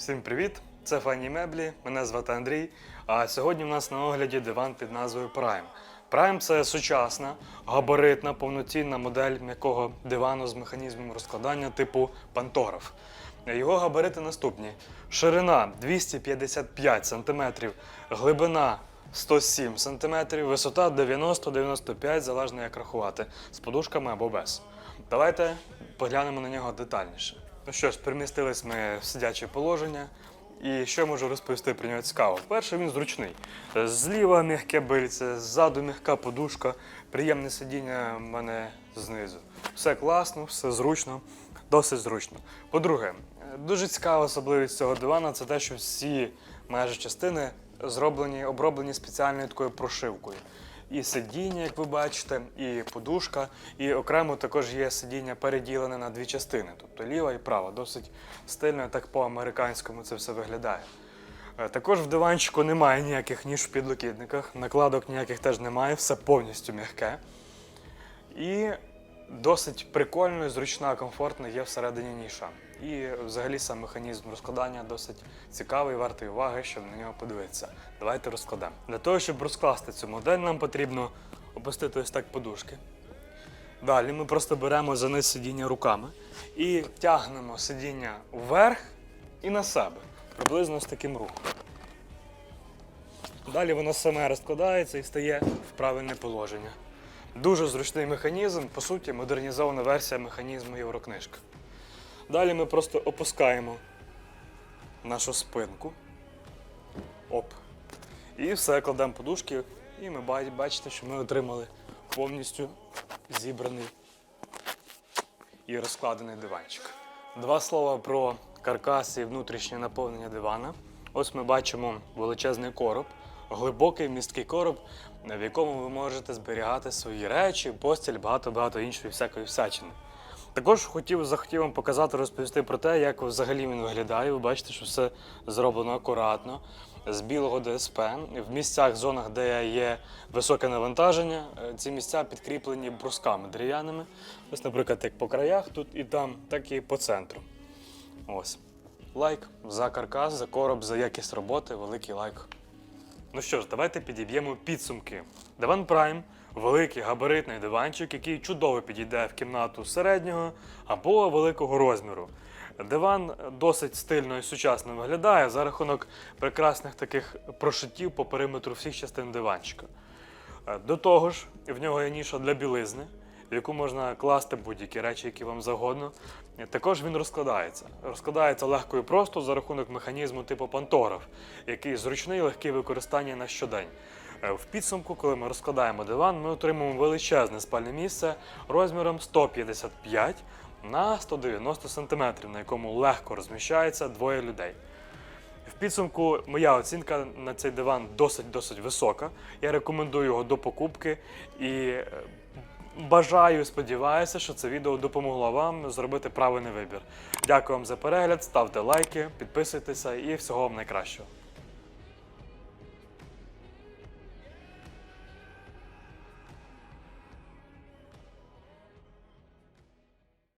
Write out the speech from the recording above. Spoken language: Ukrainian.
Всім привіт! Це Фані Меблі, мене звати Андрій. А сьогодні в нас на огляді диван під назвою Prime. Prime це сучасна, габаритна, повноцінна модель м'якого дивану з механізмом розкладання типу пантограф. Його габарити наступні: ширина 255 см, глибина 107 см, висота 90-95 залежно як рахувати, з подушками або без. Давайте поглянемо на нього детальніше. Ну що ж, перемістились ми в сидяче положення. І що можу розповісти про нього цікаво? Перше, він зручний. Зліва м'яке бильце, ззаду м'яка подушка, приємне сидіння в мене знизу. Все класно, все зручно, досить зручно. По-друге, дуже цікава особливість цього дивана це те, що всі майже частини зроблені, оброблені спеціальною такою прошивкою. І сидіння, як ви бачите, і подушка, і окремо також є сидіння переділене на дві частини, тобто ліва і права. Досить стильно, так по-американському це все виглядає. Е, Також в диванчику немає ніяких ніж в підлокітниках, накладок ніяких теж немає, все повністю м'яке. І досить прикольно, зручна, комфортна є всередині ніша. І взагалі сам механізм розкладання досить цікавий, вартий уваги, щоб на нього подивитися. Давайте розкладемо. Для того, щоб розкласти цю модель, нам потрібно опустити ось так подушки. Далі ми просто беремо за низ сидіння руками і тягнемо сидіння вверх і на себе, приблизно з таким рухом. Далі воно саме розкладається і стає в правильне положення. Дуже зручний механізм, по суті, модернізована версія механізму Єврокнижка. Далі ми просто опускаємо нашу спинку. Оп. І все, кладемо подушки, і ми бачите, що ми отримали повністю зібраний і розкладений диванчик. Два слова про каркас і внутрішнє наповнення дивана. Ось ми бачимо величезний короб, глибокий місткий короб, в якому ви можете зберігати свої речі, постіль, багато-багато іншої всякої всячини. Також хотів захотів вам показати, розповісти про те, як взагалі він виглядає. Ви бачите, що все зроблено акуратно, з білого ДСП. В місцях, зонах, де є високе навантаження, е, ці місця підкріплені брусками дерев'яними. Ось, наприклад, як по краях, тут і там, так і по центру. Ось. Лайк за каркас, за короб, за якість роботи, великий лайк. Ну що ж, давайте підіб'ємо підсумки. Диван Prime великий габаритний диванчик, який чудово підійде в кімнату середнього або великого розміру. Диван досить стильно і сучасно виглядає за рахунок прекрасних таких прошиттів по периметру всіх частин диванчика. Е, До того ж, в нього є ніша для білизни, в яку можна класти будь-які речі, які вам завгодно. Е, Також він розкладається. Розкладається легко і просто за рахунок механізму типу пантограф, який зручний легкий в використанні на щодень. Е, В підсумку, коли ми розкладаємо диван, ми отримуємо величезне спальне місце розміром 155 на 190 см, на якому легко розміщається двоє людей. В підсумку моя оцінка на цей диван досить-досить висока. Я рекомендую його до покупки і е, бажаю, сподіваюся, що це відео допомогло вам зробити правильний вибір. Дякую вам за перегляд, ставте лайки, підписуйтеся і всього вам найкращого.